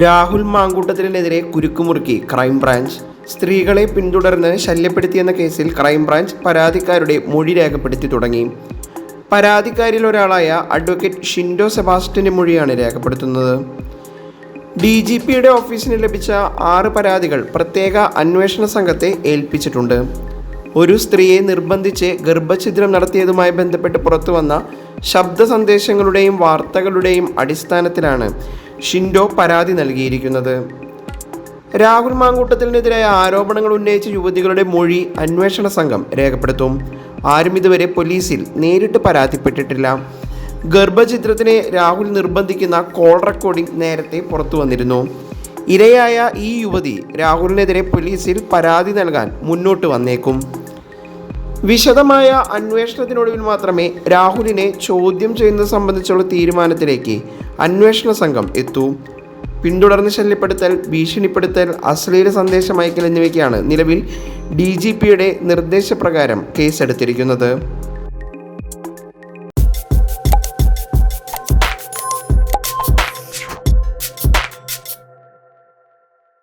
Rahul മാങ്കൂട്ടത്തിനെതിരെ കുരുക്കുമുറുക്കി crime branch സ്ത്രീകളെ പിന്തുടർന്ന് ശല്യപ്പെടുത്തിയെന്ന കേസിൽ ക്രൈംബ്രാഞ്ച് പരാതിക്കാരുടെ മൊഴി രേഖപ്പെടുത്തി തുടങ്ങി. പരാതിക്കാരിൽ ഒരാളായ അഡ്വക്കേറ്റ് ഷിൻഡോ സെബാസ്റ്റ്യന്റെ മൊഴിയാണ് രേഖപ്പെടുത്തുന്നത്. ഡി ജി പിയുടെ ഓഫീസിന് ലഭിച്ച ആറ് പരാതികൾ പ്രത്യേക അന്വേഷണ സംഘത്തെ ഏൽപ്പിച്ചിട്ടുണ്ട്. ഒരു സ്ത്രീയെ നിർബന്ധിച്ച് ഗർഭഛിദ്രം നടത്തിയതുമായി ബന്ധപ്പെട്ട് പുറത്തുവന്ന ശബ്ദ സന്ദേശങ്ങളുടെയും വാർത്തകളുടെയും അടിസ്ഥാനത്തിലാണ് ഷിൻഡോ പരാതി നൽകിയിരിക്കുന്നത്. രാഹുൽ മാങ്കൂട്ടത്തിനെതിരായ ആരോപണങ്ങൾ ഉന്നയിച്ച യുവതികളുടെ മൊഴി അന്വേഷണ സംഘം രേഖപ്പെടുത്തും. ആരും ഇതുവരെ പോലീസിൽ നേരിട്ട് പരാതിപ്പെട്ടിട്ടില്ല. ഗർഭചിത്രത്തിനെ രാഹുൽ നിർബന്ധിക്കുന്ന കോൾ റെക്കോർഡിംഗ് നേരത്തെ പുറത്തു വന്നിരുന്നു. ഇരയായ ഈ യുവതി രാഹുലിനെതിരെ പോലീസിൽ പരാതി നൽകാൻ മുന്നോട്ട് വന്നേക്കും. വിശദമായ അന്വേഷണത്തിനൊടുവിൽ മാത്രമേ രാഹുലിനെ ചോദ്യം ചെയ്യുന്നത് സംബന്ധിച്ചുള്ള തീരുമാനത്തിലേക്ക് അന്വേഷണ സംഘം എത്തൂ. പിന്തുടർന്ന് ശല്യപ്പെടുത്തൽ ഭീഷണിപ്പെടുത്തൽ അശ്ലീല സന്ദേശം അയക്കൽ എന്നിവയ്ക്കാണ് നിലവിൽ ഡി ജി പിയുടെ നിർദ്ദേശപ്രകാരം കേസെടുത്തിരിക്കുന്നത്.